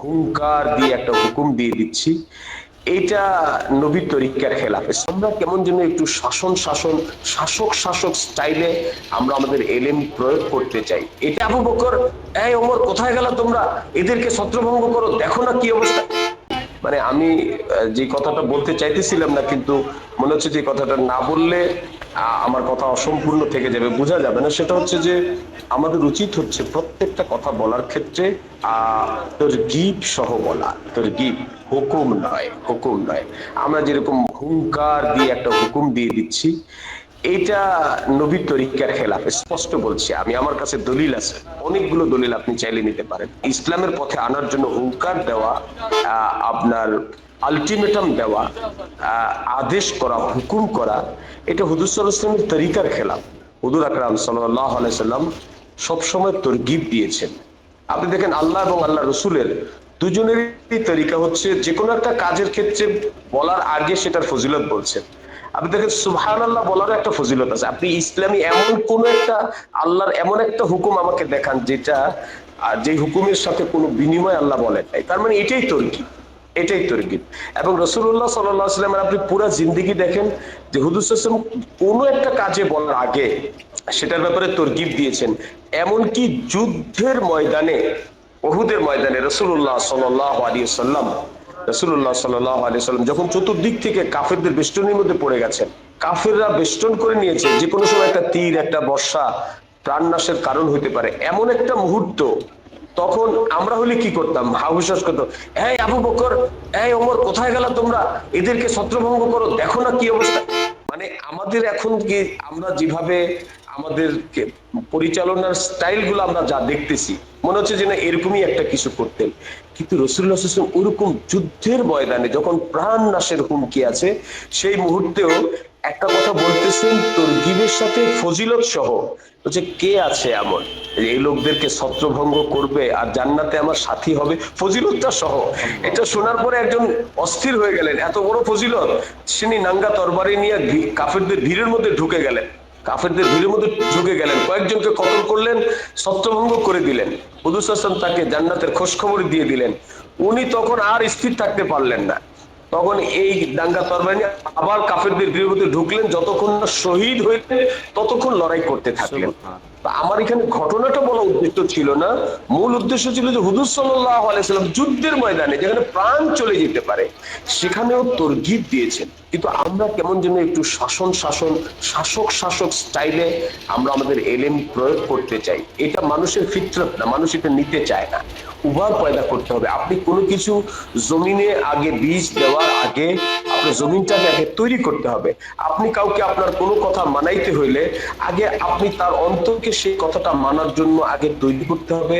হুঙ্কার দিয়ে একটা হুকুম দিয়ে দিচ্ছি। এটা নবীর তরিকার খেলাফে আমরা কেমন যেন একটু শাসন শাসন, শাসক শাসক স্টাইলে আমরা আমাদের এলেম প্রয়োগ করতে চাই। এটা আবু বকর, এই ওমর, কোথায় গেল তোমরা? এদেরকে ছত্রভঙ্গ করো, দেখো না কি অবস্থা। মানে আমি যে কথাটা বলতে চাইতেছিলাম না, কিন্তু মনে হচ্ছে যে কথাটা না বললে আমার কথা অসম্পূর্ণ থেকে যাবে, বোঝা যাবে না। সেটা হচ্ছে যে আমাদের উচিত হচ্ছে প্রত্যেকটা কথা বলার ক্ষেত্রে তোর গিপ সহ বলা। তোর গিপ হুকুম নয় হুকুম নয়। আমরা যেরকম হুঙ্কার দিয়ে একটা হুকুম দিয়ে দিচ্ছি এটা নবীর তরিকার খেলাফ। স্পষ্ট বলছি, আমি আমার কাছে দলিল আছে। অনেকগুলো দলিল আপনি চাইলে নিতে পারেন। ইসলামের পথে আনার জন্য হুঙ্কার দেওয়া আপনার আলটিমেটাম দেওয়া আদেশ করা, হুকুম করা, এটা হুদুর তরিকার খেলাফ। হুদুর আকরাম সাল্লাহ আলাইসাল্লাম সবসময় তরগিব দিয়েছেন। আপনি দেখেন আল্লাহ এবং আল্লাহ রসুলের দুজনেরই তরিকা হচ্ছে যে কোনো একটা কাজের ক্ষেত্রে বলার আগে সেটার ফজিলত বলছেন। আপনি দেখেন সুবহান আল্লাহ বলার একটা ফজিলত আছে। আপনি ইসলামী এমন কোন একটা আল্লাহর এমন একটা হুকুম আমাকে দেখান যেটা যে হুকুমের সাথে কোনো বিনিময় আল্লাহ বলেন নাই। তার মানে এটাই তর্কি এটাই তর্কিব এবং রসুল্লাহ সাল্লামের আপনি পুরো জিন্দিগি দেখেন যে হুদুস কোনো একটা কাজে বলার আগে সেটার ব্যাপারে তর্কিব দিয়েছেন। এমনকি যুদ্ধের ময়দানে, ওহুদের ময়দানে রসুল্লাহ সাল্লাম রসুল্লাহ সাল্লাম যখন চতুর্দিক থেকে কাফেরদের বেষ্টনীর মধ্যে পড়ে গেছেন, কাফেররা বেষ্টন করে নিয়েছে যে কোনো সময় একটা তীর, একটা বর্ষা প্রাণনাশের কারণ হইতে পারে। এমন একটা মুহূর্ত তখন আমরা হলে কি করতাম? হাহুশ্বাস করতো? হ্যাঁ আবু বকর, এই অমর কোথায় গেল তোমরা? এদেরকে ছত্রভঙ্গ করো, দেখো না কি অবস্থা। মানে আমাদের এখন কি আমরা যেভাবে আমাদের পরিচালনার স্টাইলগুলো আমরা যা দেখতেছি, মনে হচ্ছে যে না এরকমই একটা কিছু করতেন। কিন্তু রসুল্লাহ হাসান ওরকম যুদ্ধের ময়দানে যখন প্রাণ নাশের হুমকি আছে, সেই মুহূর্তেও একটা কথা বলতেছেন তরগিবের সাথে ফজিলত সহ, বলছে, কে আছে এমন? এই লোকদেরকে ছত্রভঙ্গ করবে আর জান্নাতে আমার সাথী হবে? ফজিলতটা সহ। এটা শোনার পরে একজন অস্থির হয়ে গেলেন, এত বড় ফজিলত। তিনি নাঙ্গা তরবারি নিয়ে কাফেরদের ভিড়ের মধ্যে ঢুকে গেলেন। কাফেরদের ভিড়ের মধ্যে ঢুকে গেলেন। কয়েকজনকে কতল করলেন, ছত্রভঙ্গ করে দিলেন। হুদুস হাসান তাকে জান্নাতের খোঁজখবর দিয়ে দিলেন। উনি তখন আর স্থির থাকতে পারলেন না। তখন এই দাঙ্গা তরবানি আবার কাফেরদের ভিড়ের মধ্যে ঢুকলেন, যতক্ষণ শহীদ হইলেন, ততক্ষণ লড়াই করতে থাকলেন। আমার এখানে ঘটনাটা বলা উদ্দেশ্য ছিল না। মূল উদ্দেশ্য ছিল যে হুদুর আলাইসাল্লাম যুদ্ধের ময়দানে যেখানে প্রাণ চলে যেতে পারে, সেখানেও তরগিব দিয়েছেন। কিন্তু আমরা কেমন যেন একটু শাসন শাসন, শাসক শাসক স্টাইলে আমরা আমাদের এলেম প্রয়োগ করতে চাই। এটা মানুষের ফিতরত না, মানুষ এটা নিতে চায় না। উভয় পয়দা করতে হবে। আপনি কোনো কিছু জমিনে আগে বীজ দেওয়ার আগে আপনার জমিনটাকে আগে তৈরি করতে হবে। আপনি কাউকে আপনার কোনো কথা মানাইতে হইলে আগে আপনি তার অন্তরকে সেই কথাটা মানার জন্য আগে তৈরি করতে হবে।